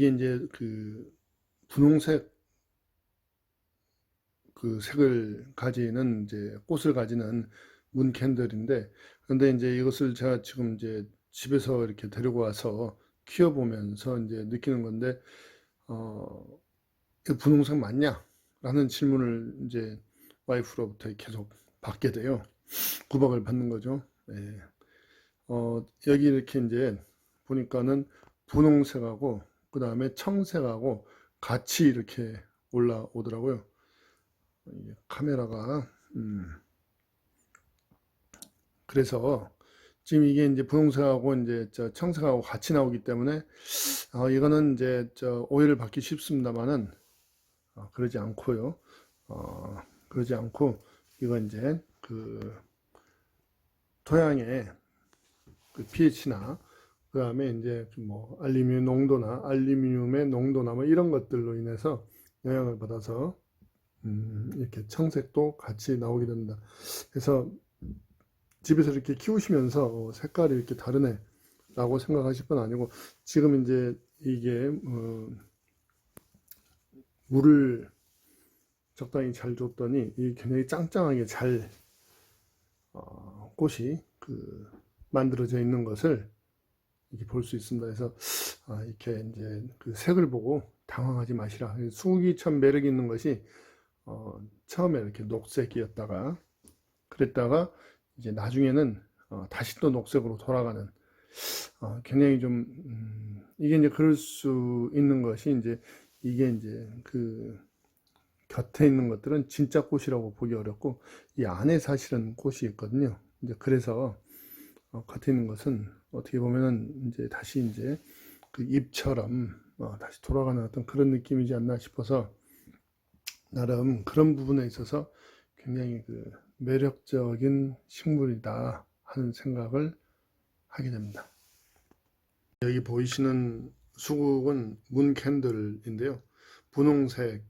이게 이제 그 분홍색 그 색을 가지는 이제 꽃을 가지는 문 캔들인데 근데 이제 이것을 제가 지금 이제 집에서 이렇게 데리고 와서 키워 보면서 이제 느끼는 건데 어, 이 분홍색 맞냐? 라는 질문을 이제 와이프로부터 계속 받게 돼요. 구박을 받는 거죠. 예. 어, 여기 이렇게 이제 보니까는 분홍색하고 그 다음에 청색하고 같이 이렇게 올라오더라고요. 카메라가 음. 그래서 지금 이게 이제 분홍색하고 이제 저 청색하고 같이 나오기 때문에 어, 이거는 이제 저 오해를 받기 쉽습니다만은 어, 그러지 않고요. 어, 그러지 않고 이건 이제 그 토양의 그 pH나 그 다음에 이제 뭐 알루미늄 농도나 알루미늄의 농도나 뭐 이런 것들로 인해서 영향을 받아서 음, 이렇게 청색도 같이 나오게 됩니다. 그래서 집에서 이렇게 키우시면서 어, 색깔이 이렇게 다르네 라고 생각하실 건 아니고 지금 이제 이게 어, 물을 적당히 잘 줬더니 이 굉장히 짱짱하게 잘 어, 꽃이 그 만들어져 있는 것을 이렇게 볼 수 있습니다. 그래서 아, 이렇게 이제 그 색을 보고 당황하지 마시라. 수국이 참 매력 있는 것이 어, 처음에 이렇게 녹색이었다가 그랬다가 이제 나중에는 어, 다시 또 녹색으로 돌아가는 어, 굉장히 좀 음, 이게 이제 그럴 수 있는 것이 이제 이게 이제 그 곁에 있는 것들은 진짜 꽃이라고 보기 어렵고 이 안에 사실은 꽃이 있거든요. 이제 그래서 어, 있는 것은 어떻게 보면은 이제 다시 이제 그 잎처럼 어, 다시 돌아가는 어떤 그런 느낌이지 않나 싶어서 나름 그런 부분에 있어서 굉장히 그 매력적인 식물이다 하는 생각을 하게 됩니다. 여기 보이시는 수국은 문 캔들인데요. 분홍색입니다.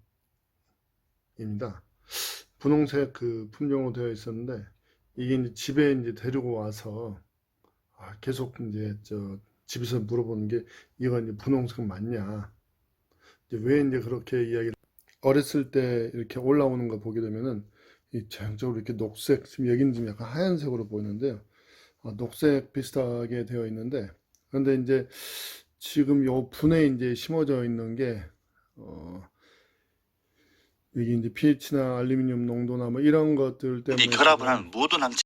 분홍색 그 품종으로 되어 있었는데 이게 이제 집에 이제 데리고 와서 아, 계속 이제 저 집에서 물어보는 게 이건 이제 분홍색 맞냐? 이제 왜 이제 그렇게 이야기를 어렸을 때 이렇게 올라오는 거 보게 되면은 이 전형적으로 이렇게 녹색 지금 여기는 지금 약간 하얀색으로 보이는데요. 아, 녹색 비슷하게 되어 있는데 그런데 이제 지금 요 분에 이제 심어져 있는 게 어, 여기 이제 pH나 알루미늄 농도나 뭐 이런 것들 때문에 이 결합을 한 모든 항체